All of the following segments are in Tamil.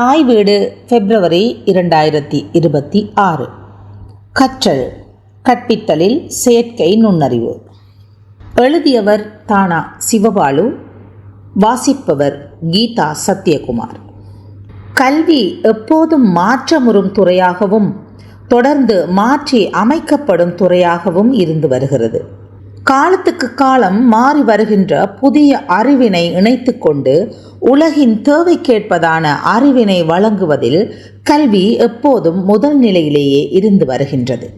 தாய் வீடு பிப்ரவரி இரண்டாயிரத்தி இருபத்தி ஆறு. கற்றல் கற்பித்தலில் செயற்கை நுண்ணறிவு. எழுதியவர் தானா சிவபாலு வாசிப்பவர் கீதா சத்யகுமார். கல்வி எப்போதும் மாற்றமுறும் துறையாகவும் தொடர்ந்து மாற்றி அமைக்கப்படும் துறையாகவும் இருந்து வருகிறது. காலத்துக்கு காலம் மாறி வருகின்ற புதிய அறிவினை இணைத்து கொண்டு உலகின் தேவைக்கேற்பதான அறிவினை வழங்குவதில் கல்வி எப்போதும் முதல் நிலையிலேயே இருந்து வருகின்றது.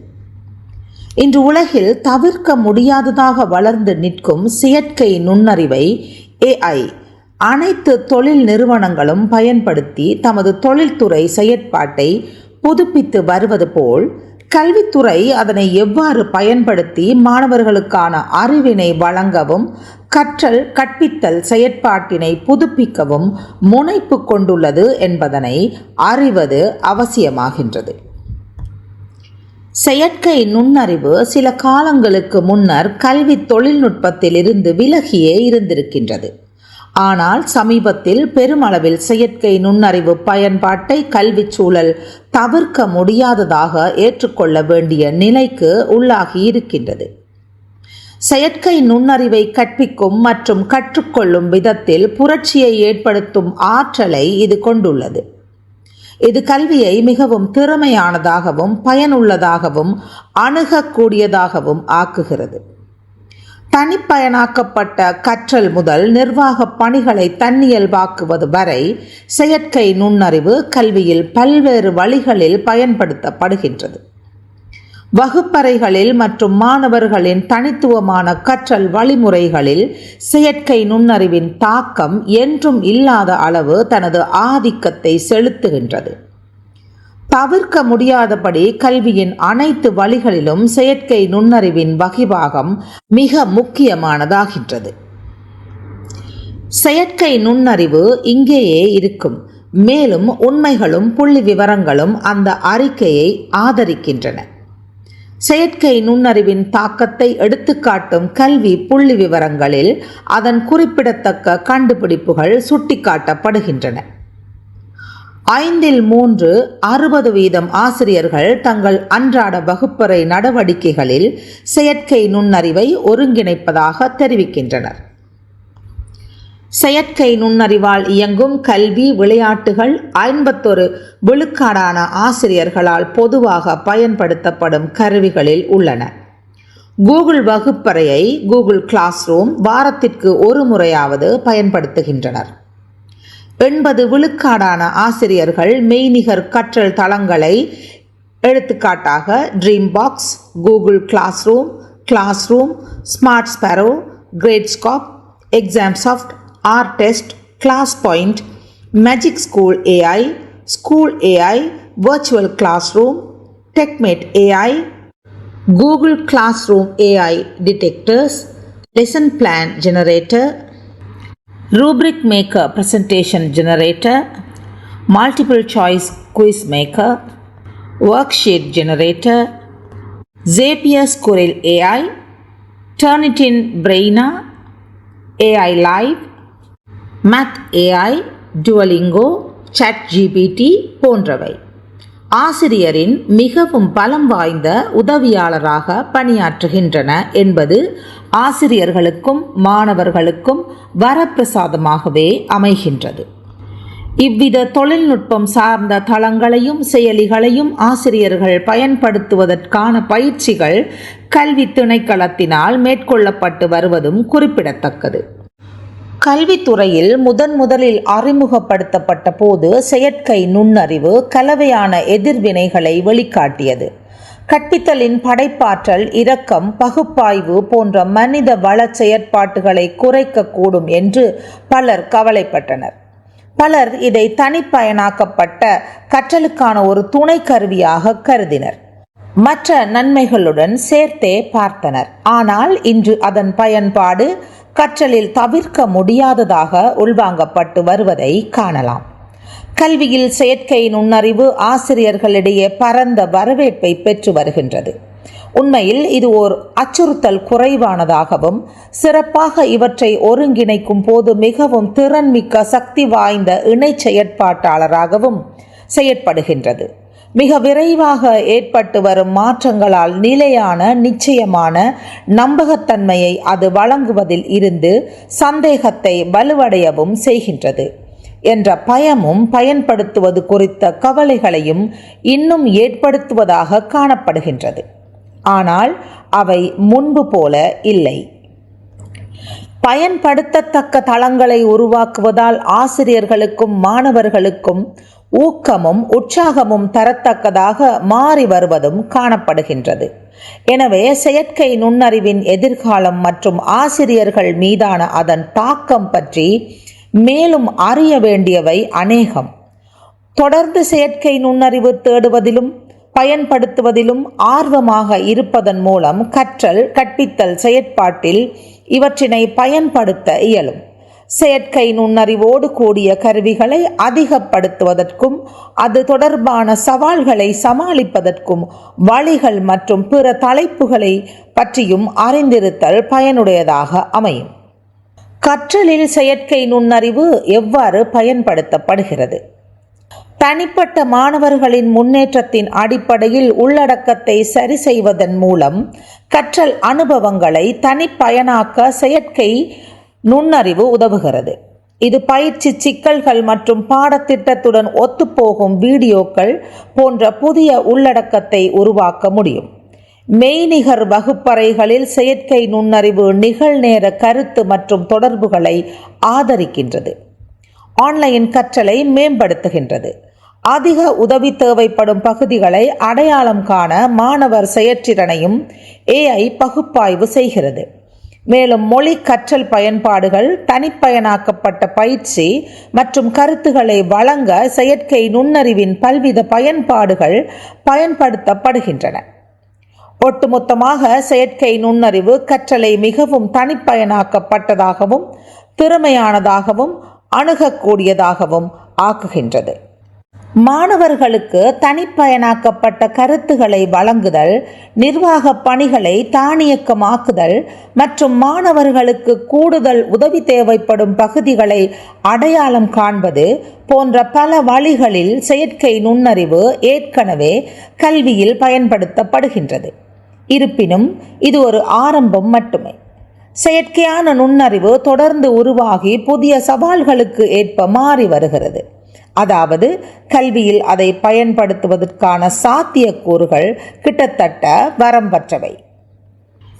இன்று உலகில் தவிர்க்க முடியாததாக வளர்ந்து நிற்கும் செயற்கை நுண்ணறிவை ஏஐ அனைத்து தொழில் நிறுவனங்களும் பயன்படுத்தி தமது தொழில்துறை செயற்பாட்டை புதுப்பித்து வருவது போல் கல்வித்துறை அதனை எவ்வாறு பயன்படுத்தி மாணவர்களுக்கான அறிவினை வழங்கவும் கற்றல் கற்பித்தல் செயற்பாட்டினை புதுப்பிக்கவும் முனைப்பு கொண்டுள்ளது என்பதனை அறிவது அவசியமாகின்றது. செயற்கை நுண்ணறிவு சில காலங்களுக்கு முன்னர் கல்வி தொழில்நுட்பத்தில் இருந்து விலகியே இருந்திருக்கின்றது. ஆனால் சமீபத்தில் பெருமளவில் செயற்கை நுண்ணறிவு பயன்பாட்டை கல்விச் சூழல் தவிர்க்க முடியாததாக ஏற்றுக்கொள்ள வேண்டிய நிலைக்கு உள்ளாகி இருக்கின்றது. செயற்கை நுண்ணறிவை கற்பிக்கும் மற்றும் கற்றுக்கொள்ளும் விதத்தில் புரட்சியை ஏற்படுத்தும் ஆற்றலை இது கொண்டுள்ளது. இது கல்வியை மிகவும் திறமையானதாகவும் பயனுள்ளதாகவும் அணுகக்கூடியதாகவும் ஆக்குகிறது. தனிப்பயனாக்கப்பட்ட கற்றல் முதல் நிர்வாக பணிகளை தன்னியல்பாக்குவது வரை செயற்கை நுண்ணறிவு கல்வியில் பல்வேறு வழிகளில் பயன்படுத்தப்படுகின்றது. வகுப்பறைகளில் மற்றும் மாணவர்களின் தனித்துவமான கற்றல் வழிமுறைகளில் செயற்கை நுண்ணறிவின் தாக்கம் என்றும் இல்லாத அளவு தனது ஆதிக்கத்தை செலுத்துகின்றது. தவிர்க்க முடியாதபடி கல்வியின் அனைத்து வழிகளிலும் செயற்கை நுண்ணறிவின் வகிபாகம் மிக முக்கியமானதாகின்றது. செயற்கை நுண்ணறிவு இங்கேயே இருக்கும். மேலும் உண்மைகளும் புள்ளி விவரங்களும் அந்த அறிக்கையை ஆதரிக்கின்றன. செயற்கை நுண்ணறிவின் தாக்கத்தை எடுத்துக்காட்டும் கல்வி புள்ளி விவரங்களில் அதன் குறிப்பிடத்தக்க கண்டுபிடிப்புகள் சுட்டிக்காட்டப்படுகின்றன. ஐந்தில் மூன்று அறுபது வீதம் ஆசிரியர்கள் தங்கள் அன்றாட வகுப்பறை நடவடிக்கைகளில் செயற்கை நுண்ணறிவை ஒருங்கிணைப்பதாக தெரிவிக்கின்றனர். செயற்கை நுண்ணறிவால் இயங்கும் கல்வி விளையாட்டுகள் ஐம்பத்தொரு விழுக்காடான ஆசிரியர்களால் பொதுவாக பயன்படுத்தப்படும் கருவிகளில் உள்ளன. கூகுள் வகுப்பறையை கூகுள் கிளாஸ் ரூம் வாரத்திற்கு ஒரு முறையாவது பயன்படுத்துகின்றனர். எண்பது விழுக்காடான ஆசிரியர்கள் மெய்நிகர் கற்றல் தளங்களை எடுத்துக்காட்டாக DreamBox Google classroom classroom smart sparrow Gradescope ExamSoft R test ClassPoint magic school AI school AI virtual classroom TeachMate AI Google classroom AI detectors lesson plan generator rubric maker presentation generator multiple choice quiz maker worksheet generator zapier squirrel ai turnitin braina ai live math ai duolingo chat gpt போன்றவை ஆசிரியரின் மிகவும் பலம் வாய்ந்த உதவியாளராக பணியாற்றுகின்றன என்பது ஆசிரியர்களுக்கும் மாணவர்களுக்கும் வரப்பிரசாதமாகவே அமைகின்றது. இவ்வித தொழில்நுட்பம் சார்ந்த தளங்களையும் செயலிகளையும் ஆசிரியர்கள் பயன்படுத்துவதற்கான பயிற்சிகள் கல்வி திணைக்களத்தினால் மேற்கொள்ளப்பட்டு வருவதும் குறிப்பிடத்தக்கது. கல்வித்துறையில் முதன் முதலில் அறிமுகப்படுத்தப்பட்ட போது செயற்கை நுண்ணறிவு கலவையான எதிர்வினைகளை வெளிக்காட்டியது. கற்பித்தலின் படைப்பாற்றல் இரக்கம் பகுப்பாய்வு போன்ற மனித வள செயற்பாட்டுகளை குறைக்கக்கூடும் என்று பலர் கவலைப்பட்டனர். பலர் இதை தனிப்பயனாக்கப்பட்ட கற்றலுக்கான ஒரு துணை கருவியாக கருதினர். மற்ற நன்மைகளுடன் சேர்த்தே பார்த்தனர். ஆனால் இன்று அதன் பயன்பாடு கற்றலில் தவிர்க்க முடியாததாக உள்வாங்கப்பட்டு வருவதை காணலாம். கல்வியில் செயற்கை நுண்ணறிவு ஆசிரியர்களிடையே பரந்த வரவேற்பை பெற்று வருகின்றது. உண்மையில் இது ஓர் அச்சுறுத்தல் குறைவானதாகவும் சிறப்பாக இவற்றை ஒருங்கிணைக்கும் போது மிகவும் திறன்மிக்க சக்தி வாய்ந்த இணை செயற்பாட்டாளராகவும் செயற்படுகின்றது. மிக விரைவாக ஏற்பட்டு வரும் மாற்றங்களால் நிலையான நிச்சயமான நம்பகத்தன்மையை அது வழங்குவதில் இருந்து சந்தேகத்தை வலுவடையவும் செய்கின்றது. என்ற பயமும் பயன்படுத்துவது குறித்த கவலைகளையும் இன்னும் ஏற்படுத்துவதாக காணப்படுகின்றது. ஆனால் அவை முன்பு போல இல்லை. பயன்படுத்தத்தக்க தளங்களை உருவாக்குவதால் ஆசிரியர்களுக்கும் மாணவர்களுக்கும் ஊக்கமும் உற்சாகமும் தரத்தக்கதாக மாறி வருவதும் காணப்படுகின்றது. எனவே செயற்கை நுண்ணறிவின் எதிர்காலம் மற்றும் ஆசிரியர்கள் மீதான அதன் தாக்கம் பற்றி மேலும் அறிய வேண்டியவை அநேகம். தொடர்ந்து செயற்கை நுண்ணறிவு தேடுவதிலும் பயன்படுத்துவதிலும் ஆர்வமாக இருப்பதன் மூலம் கற்றல் கற்பித்தல் செயற்பாட்டில் இவற்றினை பயன்படுத்த இயலும். செயற்கை நுண்ணறிவோடு கூடிய கருவிகளை அதிகப்படுத்துவதற்கும் அது தொடர்பான சவால்களை சமாளிப்பதற்கும் வழிகள் மற்றும் பிற தலைப்புகளை பற்றியும் அறிந்திருத்தல் பயனுடையதாக அமையும். கற்றலில் செயற்கை நுண்ணறிவு எவ்வாறு பயன்படுத்தப்படுகிறது? தனிப்பட்ட மாணவர்களின் முன்னேற்றத்தின் அடிப்படையில் உள்ளடக்கத்தை சரி செய்வதன் மூலம் கற்றல் அனுபவங்களை தனிப்பயனாக்க செயற்கை நுண்ணறிவு உதவுகிறது. இது பயிற்சி சிக்கல்கள் மற்றும் பாடத்திட்டத்துடன் ஒத்துப்போகும் வீடியோக்கள் போன்ற புதிய உள்ளடக்கத்தை உருவாக்க முடியும். மெய்நிகர் வகுப்பறைகளில் செயற்கை நுண்ணறிவு நிகழ்நேர கருத்து மற்றும் தொடர்புகளை ஆதரிக்கின்றது. ஆன்லைன் கற்றலை மேம்படுத்துகின்றது. அதிக உதவி தேவைப்படும் பகுதிகளை அடையாளம் காண மாணவர் செயற்றிறனையும் ஏஐ பகுப்பாய்வு செய்கிறது. மேலும் மொழி கற்றல் பயன்பாடுகள் தனிப்பயனாக்கப்பட்ட பயிற்சி மற்றும் கருத்துக்களை வழங்க செயற்கை நுண்ணறிவின் பல்வித பயன்பாடுகள் பயன்படுத்தப்படுகின்றன. ஒட்டுமொத்தமாக செயற்கை நுண்ணறிவு கற்றலை மிகவும் தனிப்பயனாக்கப்பட்டதாகவும் திறமையானதாகவும் அணுகக்கூடியதாகவும் ஆக்குகின்றது. மாணவர்களுக்கு தனிப்பயனாக்கப்பட்ட கருத்துக்களை வழங்குதல் நிர்வாக பணிகளை தானியக்கமாக்குதல் மற்றும் மாணவர்களுக்கு கூடுதல் உதவி தேவைப்படும் பகுதிகளை அடையாளம் காண்பது போன்ற பல வழிகளில் செயற்கை நுண்ணறிவு ஏற்கனவே கல்வியில் பயன்படுத்தப்படுகின்றது. இருப்பினும் இது ஒரு ஆரம்பம் மட்டுமே. செயற்கையான நுண்ணறிவு தொடர்ந்து உருவாகி புதிய சவால்களுக்கு ஏற்ப மாறி வருகிறது. அதாவது கல்வியில் அதை பயன்படுத்துவதற்கான சாத்தியக்கூறுகள் கிட்டத்தட்ட வரம்பற்றவை.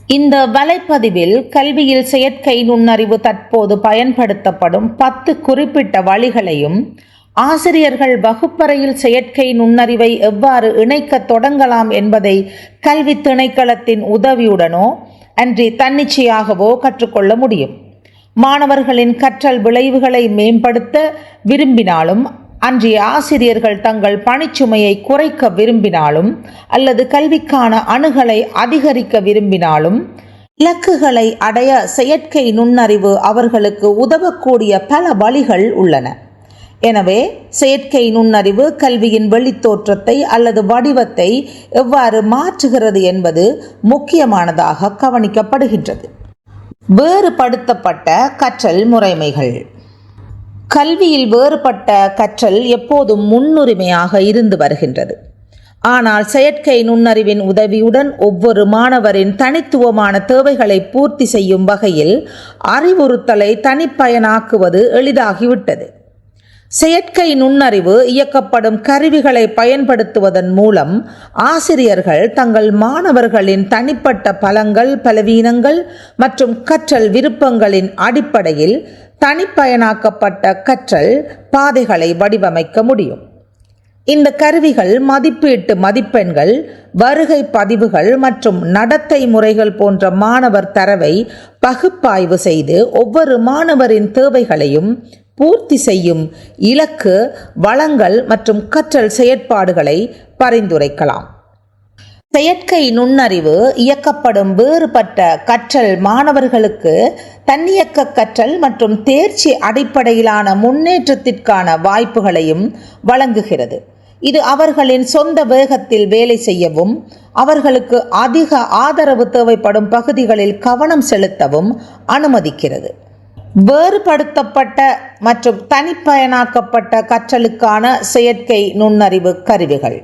இந்த வலைப்பதிவில் கல்வியில் செயற்கை நுண்ணறிவு தற்போது பயன்படுத்தப்படும் பத்து குறிப்பிட்ட வழிகளையும் ஆசிரியர்கள் வகுப்பறையில் செயற்கை நுண்ணறிவை எவ்வாறு இணைக்க தொடங்கலாம் என்பதை கல்வி திணைக்களத்தின் உதவியுடனோ அன்றி தன்னிச்சையாகவோ கற்றுக்கொள்ள முடியும். மாணவர்களின் கற்றல் விளைவுகளை மேம்படுத்த விரும்பினாலும் அன்றைய ஆசிரியர்கள் தங்கள் பணிச்சுமையை குறைக்க விரும்பினாலும் அல்லது கல்விக்கான அணுகலை அதிகரிக்க விரும்பினாலும் இலக்குகளை அடைய செயற்கை நுண்ணறிவு அவர்களுக்கு உதவக்கூடிய பல வழிகள் உள்ளன. எனவே செயற்கை நுண்ணறிவு கல்வியின் வெளித்தோற்றத்தை அல்லது வடிவத்தை எவ்வாறு மாற்றுகிறது என்பது முக்கியமானதாக கவனிக்கப்படுகின்றது. வேறுபடுத்தப்பட்ட கற்றல் முறைமைகள். கல்வியில் வேறுபட்ட கற்றல் எப்போதும் முன்னுரிமையாக இருந்து வருகின்றது. ஆனால் செயற்கை நுண்ணறிவின் உதவியுடன் ஒவ்வொரு மாணவரின் தனித்துவமான தேவைகளை பூர்த்தி செய்யும் வகையில் அறிவுறுத்தலை தனிப்பயனாக்குவது எளிதாகிவிட்டது. செயற்கை நுண்ணறிவு இயக்கப்படும் கருவிகளை பயன்படுத்துவதன் மூலம் ஆசிரியர்கள் தங்கள் மாணவர்களின் தனிப்பட்ட பலங்கள் பலவீனங்கள் மற்றும் கற்றல் விருப்பங்களின் அடிப்படையில் தனிப்பயனாக்கப்பட்ட கற்றல் பாதைகளை வடிவமைக்க முடியும். இந்த கருவிகள் மதிப்பீட்டு மதிப்பெண்கள் வருகை பதிவுகள் மற்றும் நடத்தை முறைகள் போன்ற மாணவர் தரவை பகுப்பாய்வு செய்து ஒவ்வொரு மாணவரின் தேவைகளையும் பூர்த்தி செய்யும் இலக்கு வளங்கள் மற்றும் கற்றல் செயற்பாடுகளை பரிந்துரைக்கலாம். செயற்கை நுண்ணறிவு இயக்கப்படும் வேறுபட்ட கற்றல் மாணவர்களுக்கு தன்னியக்க கற்றல் மற்றும் தேர்ச்சி அடிப்படையிலான முன்னேற்றத்திற்கான வாய்ப்புகளையும் வழங்குகிறது. இது அவர்களின் சொந்த வேகத்தில் வேலை செய்யவும் அவர்களுக்கு அதிக ஆதரவு தேவைப்படும் பகுதிகளில் கவனம் செலுத்தவும் அனுமதிக்கிறது. வேறுபடுத்தப்பட்ட மற்றும் தனிப்பயனாக்கப்பட்ட கற்றலுக்கான செயற்கை நுண்ணறிவு கருவிகள்.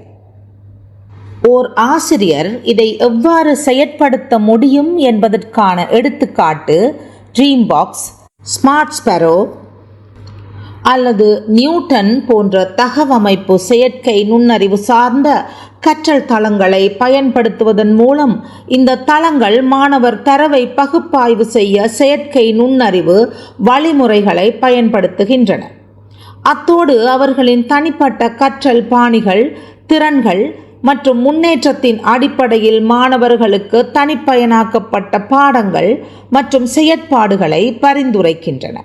ஓர் ஆசிரியர் இதை எவ்வாறு செயற்படுத்த முடியும் என்பதற்கான எடுத்துக்காட்டு ட்ரீம் பாக்ஸ் ஸ்மார்ட் ஸ்பெரோ அல்லது நியூட்டன் போன்ற தகவமைப்பு செயற்கை நுண்ணறிவு சார்ந்த கற்றல் தளங்களை பயன்படுத்துவதன் மூலம் இந்த தளங்கள் மாணவர் தரவை பகுப்பாய்வு செய்ய செயற்கை நுண்ணறிவு வழிமுறைகளை பயன்படுத்துகின்றன. அத்தோடு அவர்களின் தனிப்பட்ட கற்றல் பாணிகள் திறன்கள் மற்றும் முன்னேற்றத்தின் அடிப்படையில் மாணவர்களுக்கு தனிப்பயனாக்கப்பட்ட பாடங்கள் மற்றும் செயற்பாடுகளை பரிந்துரைக்கின்றன.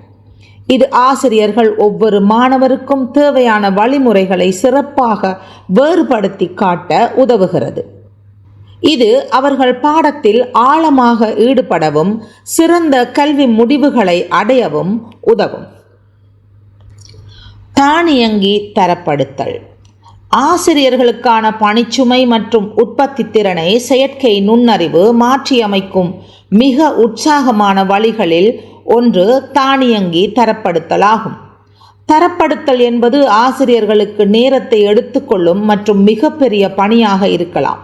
இது ஆசிரியர்கள் ஒவ்வொரு மாணவருக்கும் தேவையான வழிமுறைகளை சிறப்பாக வேறுபடுத்தி காட்ட உதவுகிறது. இது அவர்கள் பாடத்தில் ஆழமாக ஈடுபடவும் சிறந்த கல்வி முடிவுகளை அடையவும் உதவும். தானியங்கி தரப்படுத்தல். ஆசிரியர்களுக்கான பணிச்சுமை மற்றும் உற்பத்தி திறனை செயற்கை நுண்ணறிவு மாற்றியமைக்கும் மிக உற்சாகமான வழிகளில் ஒன்று தானியங்கி தரப்படுத்தலாகும். தரப்படுத்தல் என்பது ஆசிரியர்களுக்கு நேரத்தை எடுத்துக்கொள்ளும் மற்றும் மிகப்பெரிய பணியாக இருக்கலாம்.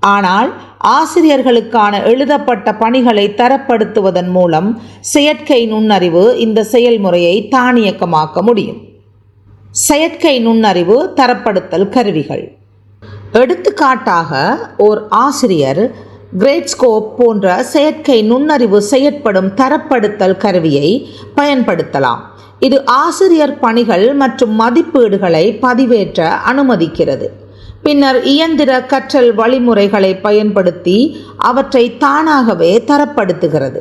ஆனால் ஆசிரியர்களுக்கான எழுதப்பட்ட பணிகளை தரப்படுத்துவதன் மூலம் செயற்கை நுண்ணறிவு இந்த செயல்முறையை தானியக்கமாக்க முடியும். செயற்கை நுண்ணறிவு தரப்படுத்தல் கருவிகள். எடுத்துக்காட்டாக ஓர் ஆசிரியர் கிரேட்ஸ்கோப் போன்ற செயற்கை நுண்ணறிவு செயற்படும் தரப்படுத்தல் கருவியை பயன்படுத்தலாம். இது ஆசிரியர் பணிகள் மற்றும் மதிப்பீடுகளை பதிவேற்ற அனுமதிக்கிறது. பின்னர் இயந்திர கற்றல் வழிமுறைகளை பயன்படுத்தி அவற்றை தானாகவே தரப்படுத்துகிறது.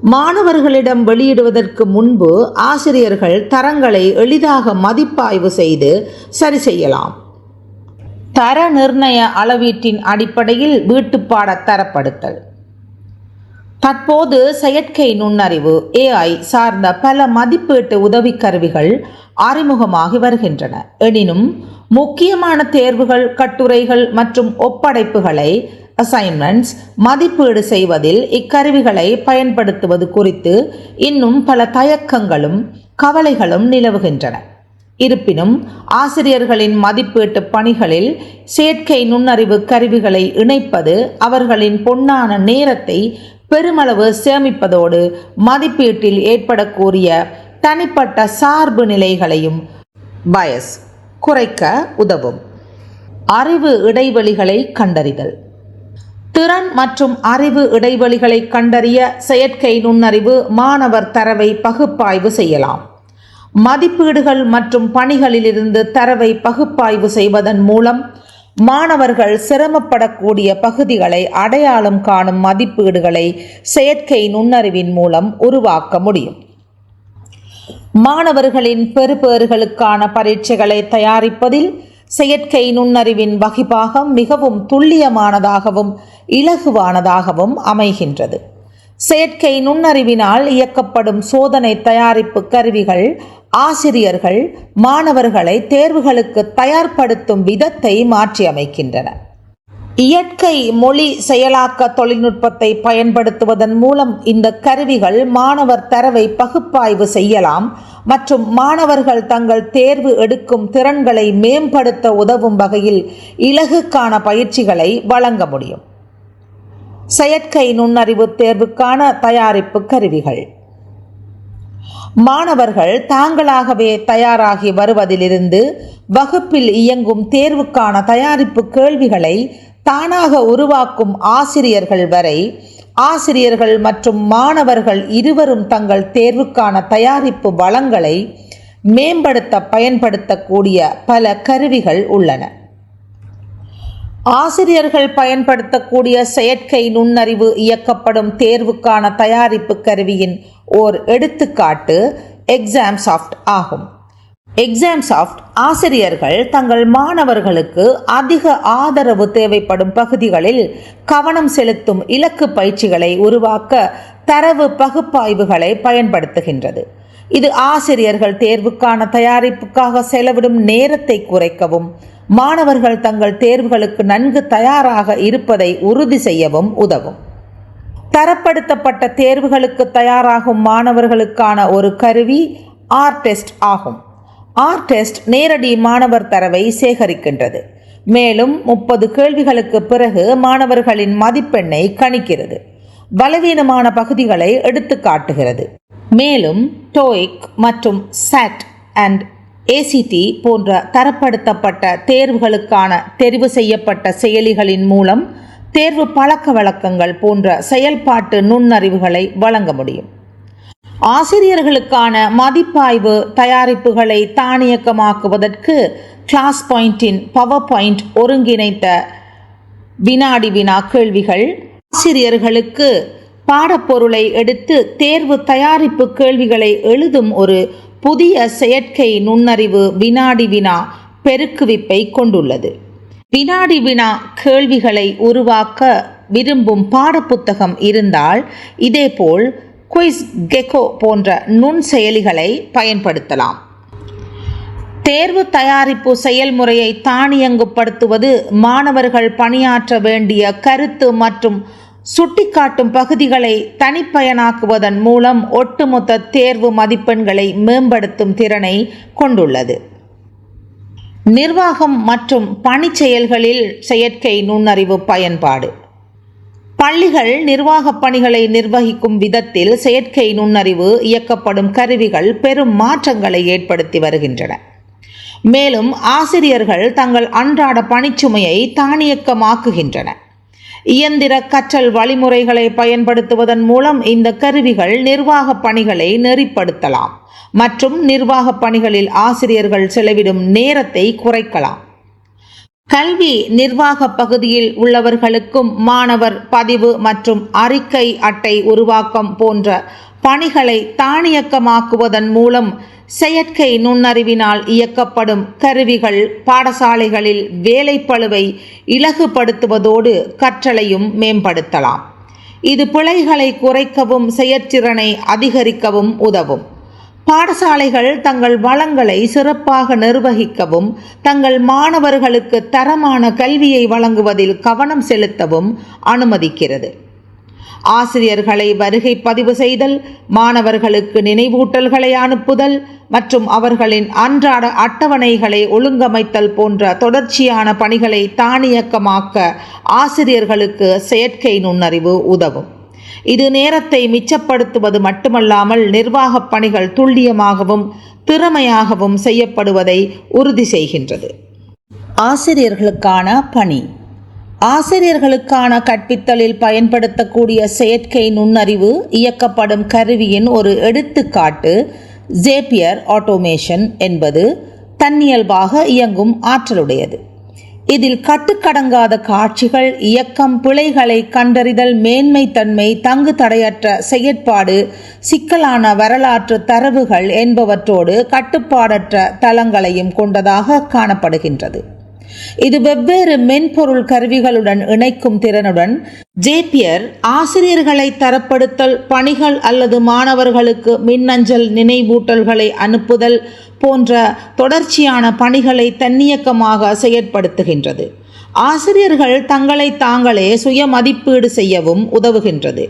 மாணவர்களிடம் வெளியிடுவதற்கு முன்பு ஆசிரியர்கள் தரங்களை எளிதாக மதிப்பாய்வு செய்து சரி செய்யலாம். தர நிர்ணய அளவீட்டின் அடிப்படையில் வீட்டுப்பாட தரப்படுத்தல். தற்போது செயற்கை நுண்ணறிவு ஏஐ சார்ந்த பல மதிப்பீட்டு உதவி கருவிகள் அறிமுகமாகி வருகின்றன. எனினும் முக்கியமான தேர்வுகள் கட்டுரைகள் மற்றும் ஒப்படைப்புகளை அசைன்மெண்ட்ஸ் மதிப்பீடு செய்வதில் இக்கருவிகளை பயன்படுத்துவது குறித்து இன்னும் பல தயக்கங்களும் கவலைகளும் நிலவுகின்றன. இருப்பினும் ஆசிரியர்களின் மதிப்பீட்டு பணிகளில் செயற்கை நுண்ணறிவு கருவிகளை இணைப்பது அவர்களின் பொன்னான நேரத்தை பெருமளவு சேமிப்பதோடு மதிப்பீட்டில் ஏற்படக்கூடிய தனிப்பட்ட சார்பு நிலைகளையும் பயஸ் குறைக்க உதவும். அறிவு இடைவெளிகளை கண்டறிதல். திறன் மற்றும் அறிவு இடைவெளிகளை கண்டறிய செயற்கை நுண்ணறிவு மாணவர் தரவை பகுப்பாய்வு செய்யலாம். மதிப்பீடுகள் மற்றும் பணிகளிலிருந்து தரவை பகுப்பாய்வு செய்வதன் மூலம் மாணவர்கள் சிரமப்படக்கூடிய பகுதிகளை அடையாளம் காணும் மதிப்பீடுகளை செயற்கை நுண்ணறிவின் மூலம் உருவாக்க முடியும். மாணவர்களின் பெறுபேறுகளுக்கான பரீட்சைகளை தயாரிப்பதில் செயற்கை நுண்ணறிவின் வகிபாகம் மிகவும் துல்லியமானதாகவும் இலகுவானதாகவும் அமைகின்றது. செயற்கை நுண்ணறிவினால் இயக்கப்படும் சோதனை தயாரிப்பு கருவிகள் ஆசிரியர்கள் மாணவர்களை தேர்வுகளுக்கு தயார்படுத்தும் விதத்தை மாற்றியமைக்கின்றன இயற்கை மொழி செயலாக்க தொழில்நுட்பத்தை பயன்படுத்துவதன் மூலம் இந்த கருவிகள் மாணவர் தரவை பகுப்பாய்வு செய்யலாம் மற்றும் மாணவர்கள் தங்கள் தேர்வு எடுக்கும் திறன்களை மேம்படுத்த உதவும் வகையில் இலகுக்கான பயிற்சிகளை வழங்க முடியும். செயற்கை நுண்ணறிவு தேர்வுக்கான தயாரிப்பு கருவிகள். மாணவர்கள் தாங்களாகவே தயாராகி வருவதிலிருந்து வகுப்பில் இயங்கும் தேர்வுக்கான தயாரிப்பு கேள்விகளை தானாக உருவாக்கும் ஆசிரியர்கள் வரை ஆசிரியர்கள் மற்றும் மாணவர்கள் இருவரும் தங்கள் தேர்வுக்கான தயாரிப்பு வளங்களை மேம்படுத்த பயன்படுத்தக்கூடிய பல கருவிகள் உள்ளன. ஆசிரியர்கள் பயன்படுத்தக்கூடிய செயற்கை நுண்ணறிவு இயக்கப்படும் தேர்வுக்கான தயாரிப்பு கருவியின் ஓர் எடுத்துக்காட்டு எக்ஸாம் சாஃப்ட் ஆகும். எக்ஸாம் சாஃப்ட் ஆசிரியர்கள் தங்கள் மாணவர்களுக்கு அதிக ஆதரவு தேவைப்படும் பகுதிகளில் கவனம் செலுத்தும் இலக்கு பயிற்சிகளை உருவாக்க தரவு பகுப்பாய்வுகளை பயன்படுத்துகின்றது. இது ஆசிரியர்கள் தேர்வுக்கான தயாரிப்புக்காக செலவிடும் நேரத்தை குறைக்கவும் மாணவர்கள் தங்கள் தேர்வுகளுக்கு நன்கு தயாராக இருப்பதை உறுதி செய்யவும் உதவும். தரப்படுத்தப்பட்ட தேர்வுகளுக்கு தயாராகும் மாணவர்களுக்கான ஒரு கருவி ஆர் டெஸ்ட் ஆகும். ஆர் டெஸ்ட் நேரடி மாணவர் தரவை சேகரிக்கின்றது. மேலும் முப்பது கேள்விகளுக்கு பிறகு மாணவர்களின் மதிப்பெண்ணை கணிக்கிறது. பலவீனமான பகுதிகளை எடுத்து காட்டுகிறது மேலும் டோயிக் மற்றும் சாட் அண்ட் ஏசிடி போன்ற தரப்படுத்தப்பட்ட தேர்வுகளுக்கான தெரிவு செய்யப்பட்ட செயலிகளின் மூலம் தேர்வு பழக்க வழக்கங்கள் போன்ற செயல்பாட்டு நுண்ணறிவுகளை வழங்க முடியும். ஆசிரியர்களுக்கான மதிப்பாய்வு தயாரிப்புகளை தானியக்கமாக்குவதற்கு கிளாஸ் பாயிண்டின் பவர் பாயிண்ட் ஒருங்கிணைத்த வினாடி வினா கேள்விகள் ஆசிரியர்களுக்கு பாடப்பொருளை எடுத்து தேர்வு தயாரிப்பு கேள்விகளை எழுதும் ஒரு புதிய செயற்கை நுண்ணறிவு வினாடி வினா பெருக்குவிப்பை கொண்டுள்ளது. வினாடி வினா கேள்விகளை உருவாக்க விரும்பும் பாடப்புத்தகம் இருந்தால் இதேபோல் குயிஸ் கெக்கோ போன்ற நுண் செயலிகளை பயன்படுத்தலாம். தேர்வு தயாரிப்பு செயல்முறையை தானியங்குப்படுத்துவது மாணவர்கள் பணியாற்ற வேண்டிய கருத்து மற்றும் சுட்டிக்காட்டும் பகுதிகளை தனிப்பயனாக்குவதன் மூலம் ஒட்டுமொத்த தேர்வு மதிப்பெண்களை மேம்படுத்தும் திறனை கொண்டுள்ளது. நிர்வாகம் மற்றும் பணி செயல்களில் செயற்கை நுண்ணறிவு பயன்பாடு. பள்ளிகள் நிர்வாகப் பணிகளை நிர்வகிக்கும் விதத்தில் செயற்கை நுண்ணறிவு இயக்கப்படும் கருவிகள் பெரும் மாற்றங்களை ஏற்படுத்தி வருகின்றன. மேலும் ஆசிரியர்கள் தங்கள் அன்றாட பணிச்சுமையை தானியக்கமாக்குகின்றன இயந்திர கற்றல் வழிமுறைகளை பயன்படுத்துவதன் மூலம் இந்த கருவிகள் நிர்வாக பணிகளை நெறிப்படுத்தலாம் மற்றும் நிர்வாக பணிகளில் ஆசிரியர்கள் செலவிடும் நேரத்தை குறைக்கலாம். கல்வி நிர்வாக பகுதியில் உள்ளவர்களுக்கும் மாணவர் பதிவு மற்றும் அறிக்கை அட்டை உருவாக்கம் போன்ற பணிகளை தானியக்கமாக்குவதன் மூலம் செயற்கை நுண்ணறிவினால் இயக்கப்படும் கருவிகள் பாடசாலைகளில் வேலைப்பளுவை இலகுபடுத்துவதோடு கற்றலையும் மேம்படுத்தலாம். இது பிழைகளை குறைக்கவும் செயற்திறனை அதிகரிக்கவும் உதவும். பாடசாலைகள் தங்கள் வளங்களை சிறப்பாக நிர்வகிக்கவும் தங்கள் மாணவர்களுக்கு தரமான கல்வியை வழங்குவதில் கவனம் செலுத்தவும் அனுமதிக்கிறது. ஆசிரியர்களை வருகை பதிவு செய்தல் மாணவர்களுக்கு நினைவூட்டல்களை அனுப்புதல் மற்றும் அவர்களின் அன்றாட அட்டவணைகளை ஒழுங்கமைத்தல் போன்ற தொடர்ச்சியான பணிகளை தானியக்கமாக்க ஆசிரியர்களுக்கு செயற்கை நுண்ணறிவு உதவும். இது நேரத்தை மிச்சப்படுத்துவது மட்டுமல்லாமல் நிர்வாகப் பணிகள் துல்லியமாகவும் திறமையாகவும் செய்யப்படுவதை உறுதி செய்கின்றது. ஆசிரியர்களுக்கான பணி. ஆசிரியர்களுக்கான கற்பித்தலில் பயன்படுத்தக்கூடிய செயற்கை நுண்ணறிவு இயக்கப்படும் கருவியின் ஒரு எடுத்துக்காட்டு ஜேப்பியர் ஆட்டோமேஷன் என்பது தன்னியல்பாக இயங்கும் ஆற்றலுடையது. இதில் கட்டுக்கடங்காத காட்சிகள் இயக்கம் பிழைகளை கண்டறிதல் மேன்மைத்தன்மை தங்கு தடையற்ற செயற்பாடு சிக்கலான வரலாற்று தரவுகள் என்பவற்றோடு கட்டுப்பாடற்ற தளங்களையும் கொண்டதாக காணப்படுகின்றது. இது வெவ்வேறு மென்பொருள் கருவிகளுடன் இணைக்கும் திறனுடன் ஜேபியர் ஆசிரியர்களை தரப்படுத்தல் பணிகள் அல்லது மாணவர்களுக்கு மின்னஞ்சல் நினைவூட்டல்களை அனுப்புதல் போன்ற தொடர்ச்சியான பணிகளை தன்னியக்கமாக செயற்படுத்துகின்றது. ஆசிரியர்கள் தங்களை தாங்களே சுய மதிப்பீடு செய்யவும் உதவுகின்றது.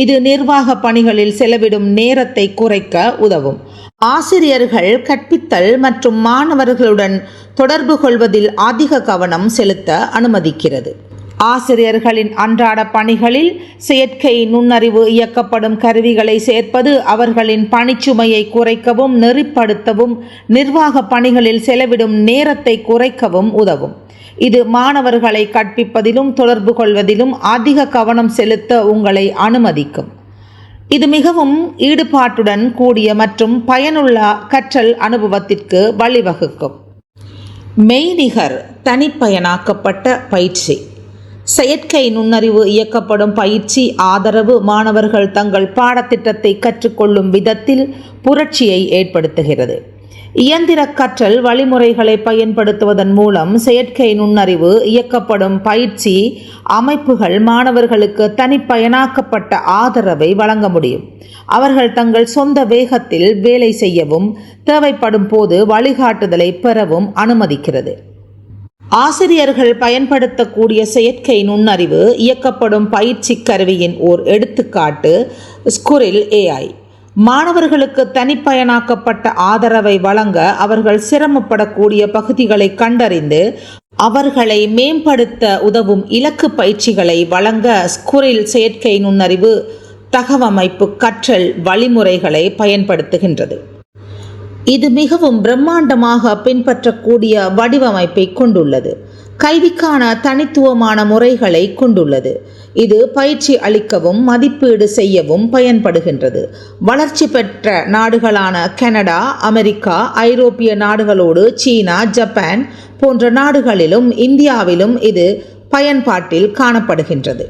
இது நிர்வாக பணிகளில் செலவிடும் நேரத்தை குறைக்க உதவும். ஆசிரியர்கள் கற்பித்தல் மற்றும் மாணவர்களுடன் தொடர்பு கொள்வதில் அதிக கவனம் செலுத்த அனுமதிக்கிறது. ஆசிரியர்களின் அன்றாட பணிகளில் செயற்கை நுண்ணறிவு இயக்கப்படும் கருவிகளை சேர்ப்பது அவர்களின் பணிச்சுமையை குறைக்கவும் நெறிப்படுத்தவும் நிர்வாக பணிகளில் செலவிடும் நேரத்தை குறைக்கவும் உதவும். இது மாணவர்களை கற்பிப்பதிலும் தொடர்பு கொள்வதிலும் அதிக கவனம் செலுத்த உங்களை அனுமதிக்கும். இது மிகவும் ஈடுபாட்டுடன் கூடிய மற்றும் பயனுள்ள கற்றல் அனுபவத்திற்கு வழிவகுக்கும். மெய்நிகர் தனிப்பயனாக்கப்பட்ட பயிற்சி. செயற்கை நுண்ணறிவு இயக்கப்படும் பயிற்சி ஆதரவு மாணவர்கள் தங்கள் பாடத்திட்டத்தை கற்றுக்கொள்ளும் விதத்தில் புரட்சியை ஏற்படுத்துகிறது. இயந்திர கற்றல் வழிமுறைகளை பயன்படுத்துவதன் மூலம் செயற்கை நுண்ணறிவு இயக்கப்படும் பயிற்சி அமைப்புகள் மாணவர்களுக்கு தனிப்பயனாக்கப்பட்ட ஆதரவை வழங்க முடியும். அவர்கள் தங்கள் சொந்த வேகத்தில் வேலை செய்யவும் தேவைப்படும் போது வழிகாட்டுதலை பெறவும் அனுமதிக்கிறது. ஆசிரியர்கள் பயன்படுத்தக்கூடிய செயற்கை நுண்ணறிவு இயக்கப்படும் பயிற்சி கருவியின் ஓர் எடுத்துக்காட்டு ஸ்குரில் ஏஐ மாணவர்களுக்கு தனிப்பயனாக்கப்பட்ட ஆதரவை வழங்க அவர்கள் சிரமப்படக்கூடிய பகுதிகளை கண்டறிந்து அவர்களை மேம்படுத்த உதவும் இலக்கு பயிற்சிகளை வழங்க ஸ்குரில் செயற்கை நுண்ணறிவு தகவமைப்பு கற்றல் வழிமுறைகளை பயன்படுத்துகின்றது. இது மிகவும் பிரம்மாண்டமாக பின்பற்றக்கூடிய வடிவமைப்பை கொண்டுள்ளது. கல்விக்கான தனித்துவமான முறைகளை கொண்டுள்ளது. இது பயிற்சி அளிக்கவும் மதிப்பீடு செய்யவும் பயன்படுகின்றது. வளர்ச்சி பெற்ற நாடுகளான கனடா அமெரிக்கா ஐரோப்பிய நாடுகளோடு சீனா ஜப்பான் போன்ற நாடுகளிலும் இந்தியாவிலும் இது பயன்பாட்டில் காணப்படுகின்றது.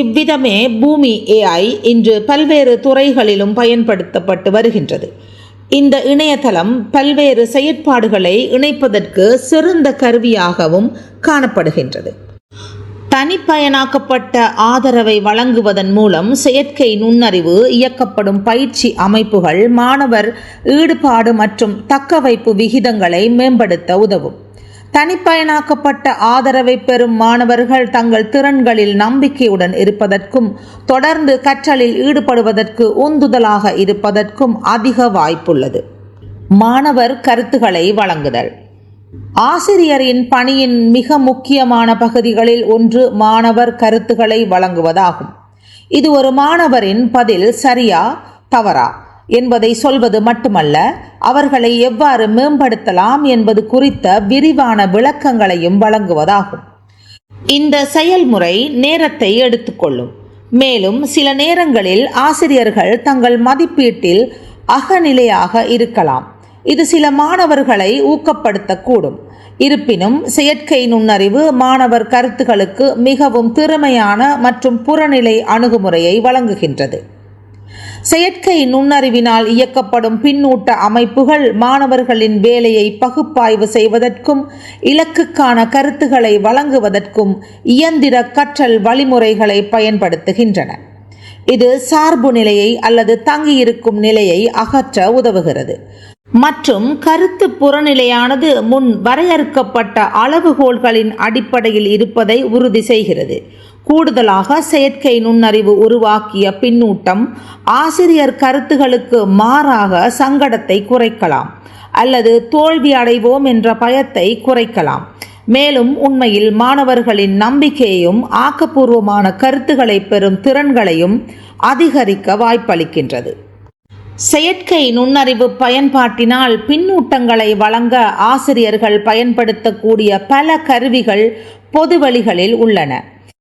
இவ்விதமே பூமி ஏஐ இன்று பல்வேறு துறைகளிலும் பயன்படுத்தப்பட்டு வருகின்றது. இந்த இணையதளம் பல்வேறு செயற்பாடுகளை இணைப்பதற்கு சிறந்த கருவியாகவும் காணப்படுகின்றது. தனிப்பயனாக்கப்பட்ட ஆதரவை வழங்குவதன் மூலம் செயற்கை நுண்ணறிவு இயக்கப்படும் பயிற்சி அமைப்புகள் மாணவர் ஈடுபாடு மற்றும் தக்கவைப்பு விகிதங்களை மேம்படுத்த உதவும். தனிப்பயனாக்கப்பட்ட ஆதரவை பெறும் மாணவர்கள் தங்கள் திறன்களில் நம்பிக்கையுடன் இருப்பதற்கும் தொடர்ந்து கற்றலில் ஈடுபடுவதற்கு உந்துதலாக இருப்பதற்கும் அதிக வாய்ப்புள்ளது. மாணவர் கருத்துக்களை வழங்குதல். ஆசிரியரின் பணியின் மிக முக்கியமான பகுதிகளில் ஒன்று மாணவர் கருத்துக்களை வழங்குவதாகும். இது ஒரு மாணவரின் பதில் சரியா தவறா? என்பதை சொல்வது மட்டுமல்ல அவர்களை எவ்வாறு மேம்படுத்தலாம் என்பது குறித்த விரிவான விளக்கங்களையும் வழங்குவதாகும். இந்த செயல்முறை நேரத்தை எடுத்துக்கொள்ளும். மேலும் சில நேரங்களில் ஆசிரியர்கள் தங்கள் மதிப்பீட்டில் அகநிலையாக இருக்கலாம். இது சில மாணவர்களை ஊக்கப்படுத்தக்கூடும். இருப்பினும் செயற்கை நுண்ணறிவு மாணவர் கருத்துகளுக்கு மிகவும் திறமையான மற்றும் புறநிலை அணுகுமுறையை வழங்குகின்றது. செயற்கை நுண்ணறிவினால் இயக்கப்படும் பின்னூட்ட அமைப்புகள் மாணவர்களின் வேலையை பகுப்பாய்வு செய்வதற்கும் இலக்குக்கான கருத்துக்களை வழங்குவதற்கும் இயந்திர கற்றல் வழிமுறைகளை பயன்படுத்துகின்றன. இது சார்பு நிலையை அல்லது தங்கியிருக்கும் நிலையை அகற்ற உதவுகிறது. மற்றும் கருத்து புறநிலையானது முன் வரையறுக்கப்பட்ட அளவுகோல்களின் அடிப்படையில் இருப்பதை உறுதி செய்கிறது. கூடுதலாக செயற்கை நுண்ணறிவு உருவாக்கிய பின்னூட்டம் ஆசிரியர் கருத்துகளுக்கு மாறாக சங்கடத்தை குறைக்கலாம் அல்லது தோல்வி அடைவோம் என்ற பயத்தை குறைக்கலாம். மேலும் உண்மையில் மாணவர்களின் நம்பிக்கையையும் ஆக்கப்பூர்வமான கருத்துக்களை பெறும் திறன்களையும் அதிகரிக்க வாய்ப்பளிக்கின்றது. செயற்கை நுண்ணறிவு பயன்பாட்டினால் பின்னூட்டங்களை வழங்க ஆசிரியர்கள் பயன்படுத்தக்கூடிய பல கருவிகள் பொது வழிகளில் உள்ளன.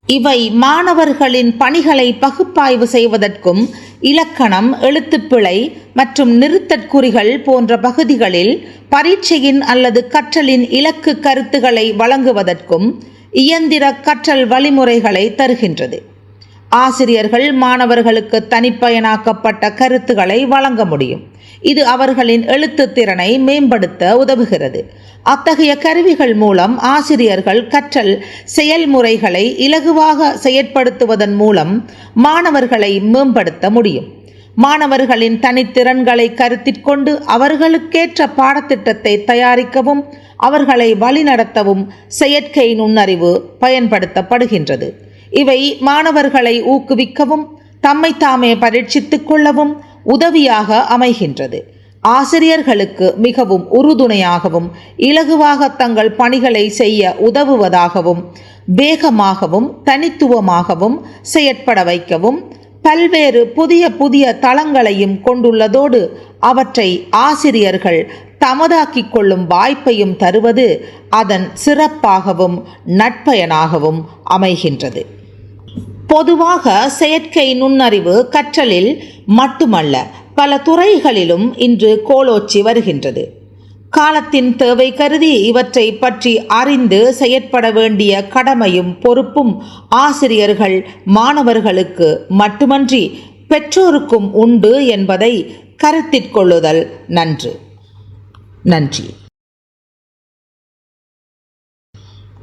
இவை மாணவர்களின் பணிகளை பகுப்பாய்வு செய்வதற்கும் இலக்கணம் எழுத்துப்பிழை மற்றும் நிறுத்தற்குறிகள் போன்ற பகுதிகளில் பரீட்சையின் அல்லது கற்றலின் இலக்கு கருத்துக்களை வழங்குவதற்கும் இயந்திர கற்றல் வழிமுறைகளை தருகின்றது. ஆசிரியர்கள் மாணவர்களுக்கு தனிப்பயனாக்கப்பட்ட கருத்துக்களை வழங்க முடியும். இது அவர்களின் எழுத்து திறனை மேம்படுத்த உதவுகிறது. அத்தகைய கருவிகள் மூலம் ஆசிரியர்கள் கற்றல் செயல்முறைகளை இலகுவாக செயற்படுத்துவதன் மூலம் மாணவர்களை மேம்படுத்த முடியும். மாணவர்களின் தனித்திறன்களை கருத்திற்கொண்டு அவர்களுக்கேற்ற பாடத்திட்டத்தை தயாரிக்கவும் அவர்களை வழிநடத்தவும் செயற்கை நுண்ணறிவு பயன்படுத்தப்படுகின்றது. இவை மாணவர்களை ஊக்குவிக்கவும் தம்மை தாமே பரீட்சித்துக் கொள்ளவும் உதவியாக அமைகின்றது. ஆசிரியர்களுக்கு மிகவும் உறுதுணையாகவும் இலகுவாக தங்கள் பணிகளை செய்ய உதவுவதாகவும் வேகமாகவும் தனித்துவமாகவும் செயற்பட வைக்கவும் பல்வேறு புதிய புதிய தளங்களையும் கொண்டுள்ளதோடு அவற்றை ஆசிரியர்கள் தமதாக்கிக் கொள்ளும் வாய்ப்பையும் தருவது அதன் சிறப்பாகவும் நட்பயனாகவும் அமைகின்றது. பொதுவாக செயற்கை நுண்ணறிவு கற்றலில் மட்டுமல்ல பல துறைகளிலும் இன்று கோலோச்சி வருகின்றது. காலத்தின் தேவை கருதி இவற்றை பற்றி அறிந்து செயற்பட வேண்டிய கடமையும் பொறுப்பும் ஆசிரியர்கள் மாணவர்களுக்கு மட்டுமன்றி பெற்றோருக்கும் உண்டு என்பதை கருத்திற்கொள்ளுதல் நன்று. நன்றி.